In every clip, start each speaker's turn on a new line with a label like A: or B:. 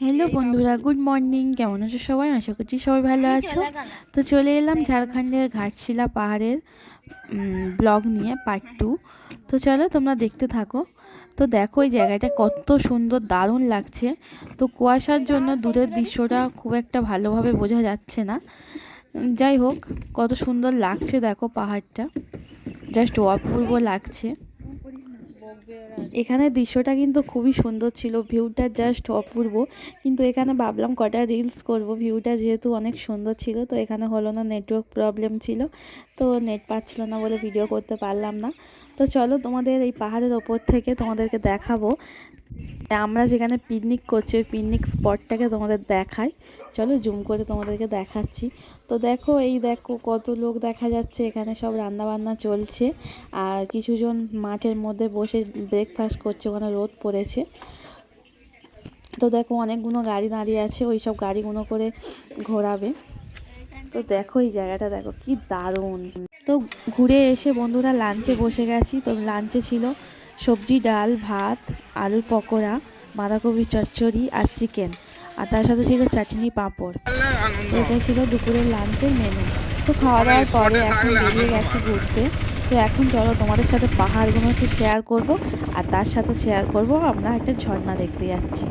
A: Hello বন্ধুরা good morning কেমন আছো সবাই? আশা করছি সবাই ভালো আছো। তো চলে এলাম ঝাড়খণ্ডের ঘাটশিলা পাহাড়ের ব্লগ নিয়ে পার্ট টু তো চলো তোমরা দেখতে থাকো। তো দেখো এই জায়গাটা কত সুন্দর দারুণ লাগছে। তো কুয়াশার জন্য দূরের দৃশ্যটা খুব একটা ভালোভাবে বোঝা যাচ্ছে না। যাই হোক কত সুন্দর লাগছে দেখো পাহাড়টা। জাস্ট অপূর্ব লাগছে। এখানে দৃশ্যটা কিন্তু খুবই সুন্দর ছিল। ভিউটা জাস্ট অপূর্ব। কিন্তু এখানে ভাবলাম কটা রিলস করব। ভিউটা যেহেতু অনেক সুন্দর ছিল, তো এখানে হলো না নেটওয়ার্ক প্রবলেম ছিল। তো নেট পাচ্ছিল না বলে ভিডিও করতে পারলাম না। তো চলো তোমাদের এই পাহাড়ের ওপর থেকে তোমাদেরকে দেখাবো। আমরা যেখানে পিকনিক করছি, ওই পিকনিক স্পটটাকে তোমাদের দেখাই। চলো জুম করে তোমাদেরকে দেখাচ্ছি। তো দেখো, এই দেখো কত লোক দেখা যাচ্ছে, এখানে সব রান্না বান্না চলছে। আর কিছুজন মাঠের মধ্যে বসে ব্রেকফাস্ট করছে, ওখানে রোদ পড়েছে। তো দেখো অনেকগুলো গাড়ি দাঁড়িয়ে আছে, ওই সব গাড়িগুলো করে ঘোরাবে। তো দেখো এই জায়গাটা দেখো কি দারুণ। তো ঘুরে এসে বন্ধুরা লাঞ্চে বসে গেছি। তো লাঞ্চে ছিল সবজি ডাল ভাত আলুর পকোড়া বাঁধাকপি চচ্চড়ি আর চিকেন আর তার সাথে ছিল চাটনি পাঁপড়। এটা ছিল দুপুরের লাঞ্চের মেনু তো খাওয়া দাওয়ার পরে এখন বেরিয়ে গেছি ঘুরতে। তো এখন চলো তোমাদের সাথে পাহাড়গুলো একটু শেয়ার করব আর তার সাথে শেয়ার করব আমরা একটা ঝর্ণা দেখতে যাচ্ছি।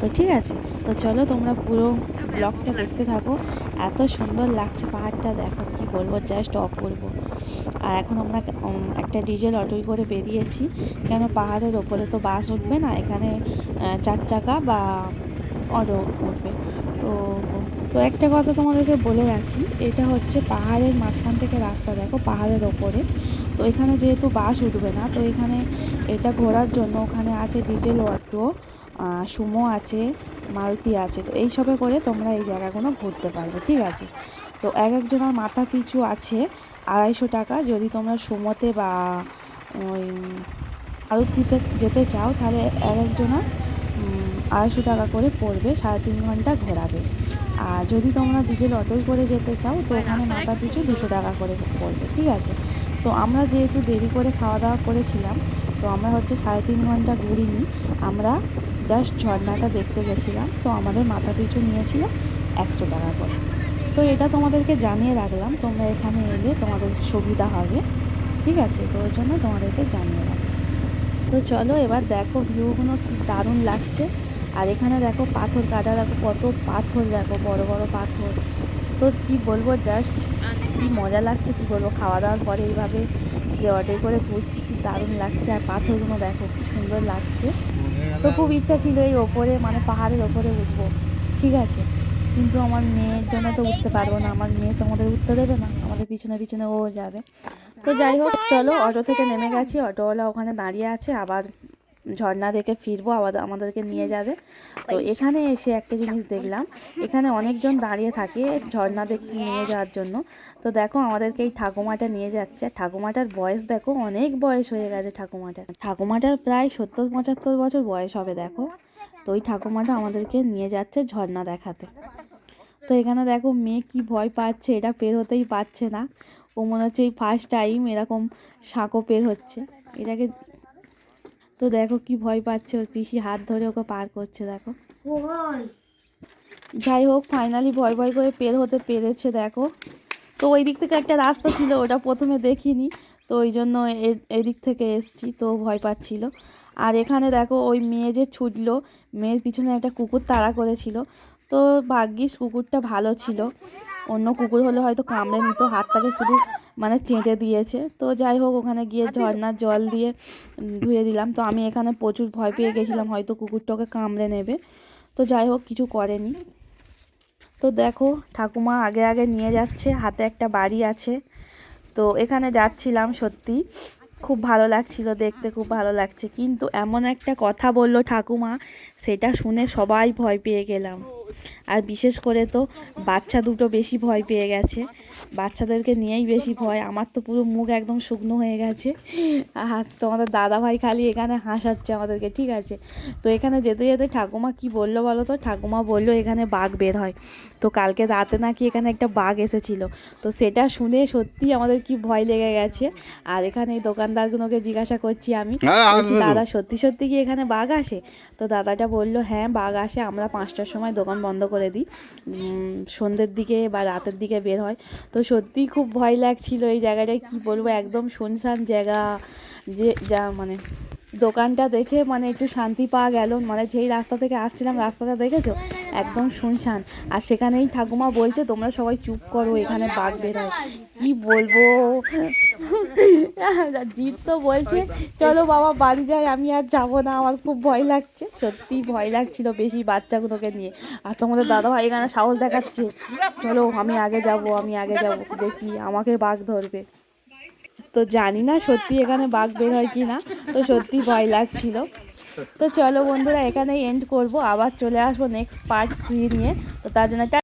A: তো ঠিক আছে তো চলো তোমরা পুরো ব্লগটা দেখতে থাকো। এত সুন্দর লাগছে পাহাড়টা, দেখো কি বলব জাস্ট অপূর্ব। আর এখন আমরা একটা ডিজেল অটোই করে বেরিয়েছি। কেন পাহাড়ের ওপরে তো বাস উঠবে না, এখানে চার চাকা বা অটো উঠবে। তো তো একটা কথা তোমাদেরকে বলে রাখি, এটা হচ্ছে পাহাড়ের মাঝখান থেকে রাস্তা, দেখো পাহাড়ের ওপরে। তো এখানে যেহেতু বাস উঠবে না, তো এখানে এটা ঘোরার জন্য ওখানে আছে ডিজেল অটো সুমো আছে মারুতি আছে। তো এইসবে করে তোমরা এই জায়গাগুলো ঘুরতে পারবে, ঠিক আছে? তো এক একজনের মাথা পিছু আছে আড়াইশো টাকা। যদি তোমরা সুমোতে বা, ওই মারুতিতে যেতে চাও, তাহলে এক একজনের আড়াইশো টাকা করে পড়বে, সাড়ে তিন ঘণ্টা ঘোরাবে। আর যদি তোমরা ডিজেল অটোয় করে যেতে চাও, তো ওখানে মাথা পিছু দুশো টাকা করে পড়বে, ঠিক আছে? তো আমরা যেহেতু দেরি করে খাওয়া দাওয়া করেছিলাম, তো আমরা হচ্ছে সাড়ে তিন ঘণ্টা ঘুরিনি। আমরা জাস্ট ঝর্ণাটা দেখতে গেছিলাম, তো আমাদের মাথা পিছু নিয়েছিল একশো টাকা করে তো এটা তোমাদেরকে জানিয়ে রাখলাম, তোমরা এখানে এলে তোমাদের সুবিধা হবে, ঠিক আছে? তো ওই জন্য তোমাদেরকে জানিয়ে রাখলাম। তো চলো এবার দেখো ভিউগুলো কি দারুণ লাগছে। আর এখানে দেখো পাথর কাটা দেখো কত পাথর, দেখো বড় বড় পাথর। তো কি বলব, জাস্ট কি মজা লাগছে, কি বলব? খাওয়া দাওয়ার পরে এইভাবে যে অর্ডার করে ঘুরছি, কি দারুণ লাগছে। আর পাথরগুলো দেখো, কি সুন্দর লাগছে। তো খুব ইচ্ছা ছিল এই ওপরে মানে পাহাড়ের ওপরে উঠবো। ঠিক আছে। কিন্তু আমার মেয়ের জন্য তো উঠতে পারব না। আমার মেয়ে তো আমাদের উঠতে দেবে না। আমাদের পিছনে পিছনে ও যাবে। তো যাই হোক, চলো অটো থেকে নেমে গেছি। অটোওয়ালা ওখানে দাঁড়িয়ে আছে। আবার ঝর্ণা দেখে ফিরবো আবার আমাদেরকে নিয়ে যাবে। তো এখানে এসে একটা জিনিস দেখলাম এখানে অনেকজন দাঁড়িয়ে থাকে ঝর্ণা দেখ নিয়ে যাওয়ার জন্য। তো দেখো আমাদেরকে এই ঠাকুমাটা নিয়ে যাচ্ছে। ঠাকুমাটার বয়স দেখো অনেক বয়স হয়ে গেছে ঠাকুমাটার। ঠাকুমাটার প্রায় সত্তর পঁচাত্তর বছর বয়স হবে দেখো। তো ওই ঠাকুমাটা আমাদেরকে নিয়ে যাচ্ছে ঝর্ণা দেখাতে। তো এখানে দেখো মেয়ে কি ভয় পাচ্ছে এটা পের হতেই পারছে না। ও মনে হচ্ছে এই ফার্স্ট টাইম এরকম সাঁকো পের হচ্ছে। এটাকে তো দেখো কি ভয় পাচ্ছে ওর পিসি হাত ধরে ওকে পার করছে দেখো। যাই হোক ফাইনালি ভয় ভয় করে পের হতে পেরেছে দেখো। তো ওই দিক থেকে একটা রাস্তা ছিল ওটা প্রথমে দেখিনি। তো ওই জন্য এদিক থেকে এসছি তো ভয় পাচ্ছিল। আর এখানে দেখো ওই মেয়ে যে ছুটলো মেয়ের পিছনে একটা কুকুর তাড়া করেছিল। তো ভাগ্যিস কুকুরটা ভালো ছিল। অন্য কুকুর হলে হয়তো কামড়ে নিত হাতটাকে শুধু মানে চেঁটে দিয়েছে। তো যাই হোক ওখানে গিয়ে ঝর্নার জল দিয়ে ধুয়ে দিলাম। তো আমি এখানে প্রচুর ভয় পেয়ে গেছিলাম হয়তো কুকুরটাকে কামড়ে নেবে। তো যাই হোক কিছু করেনি। তো দেখো ঠাকুমা আগে আগে নিয়ে যাচ্ছে হাতে একটা বাড়ি আছে। তো এখানে যাচ্ছিলাম সত্যি। খুব ভালো লাগছিল দেখতে, খুব ভালো লাগছে। কিন্তু এমন একটা কথা বলল ঠাকুমা, সেটা শুনে সবাই ভয় পেয়ে গেলাম। আর বিশেষ করে তো বাচ্চা দুটো বেশি ভয় পেয়ে গেছে। বাচ্চাদেরকে নিয়েই বেশি ভয়। আমার তো পুরো মুখ একদম শুকনো হয়ে গেছে। আর তোমাদের দাদা ভাই খালি এখানে হাসাচ্ছে আমাদেরকে, ঠিক আছে? তো এখানে যেতে যেতে ঠাকুমা কি বলল বলো তো? ঠাকুমা বলল এখানে বাঘ বের হয়। তো কালকে রাতে নাকি এখানে একটা বাঘ এসেছিল। তো সেটা শুনে সত্যি আমাদের কি ভয় লেগে গেছে। আর এখানে এই দোকানদারগুলোকে জিজ্ঞাসা করছি আমি
B: হ্যাঁ।
A: দাদা সত্যি সত্যি কি এখানে বাঘ আসে? তো দাদাটা বলল হ্যাঁ বাঘ আসে আমরা পাঁচটার সময় দোকান বন্ধ করে দিই। সন্ধ্যের দিকে বা রাতের দিকে বের হয়। তো সত্যিই খুব ভয় লাগছিল এই জায়গাটায় কি বলব একদম শুনশান জায়গা। যে, যা মানে দোকানটা দেখে মানে একটু শান্তি পাওয়া গেল। মানে যেই রাস্তা থেকে আসছিলাম, রাস্তাটা দেখেছ? একদম শুনশান। আর সেখানেই ঠাকুমা বলছে, তোমরা সবাই চুপ করো, এখানে বাঘ বের হয় কি বলব? জিৎ তো বলছে, চলো বাবা, বাড়ি যাই, আমি আর যাব না, আমার খুব ভয় লাগছে। সত্যি ভয় লাগছিল বেশি বাচ্চাগুলোকে নিয়ে। আর তোমাদের দাদা ভাই এখানে সাহস দেখাচ্ছে, চলো, আমি আগে যাব, আমি আগে যাব, দেখি আমাকে বাঘ ধরবে। তো জানি না সত্যি এখানে বাঘ বের হয় কি না তো সত্যি ভয় লাগছিল। তো চলো বন্ধুরা, এখানেই এন্ড করব। আবার চলে আসব নেক্সট পার্ট থ্রি নিয়ে। তো তার জন্য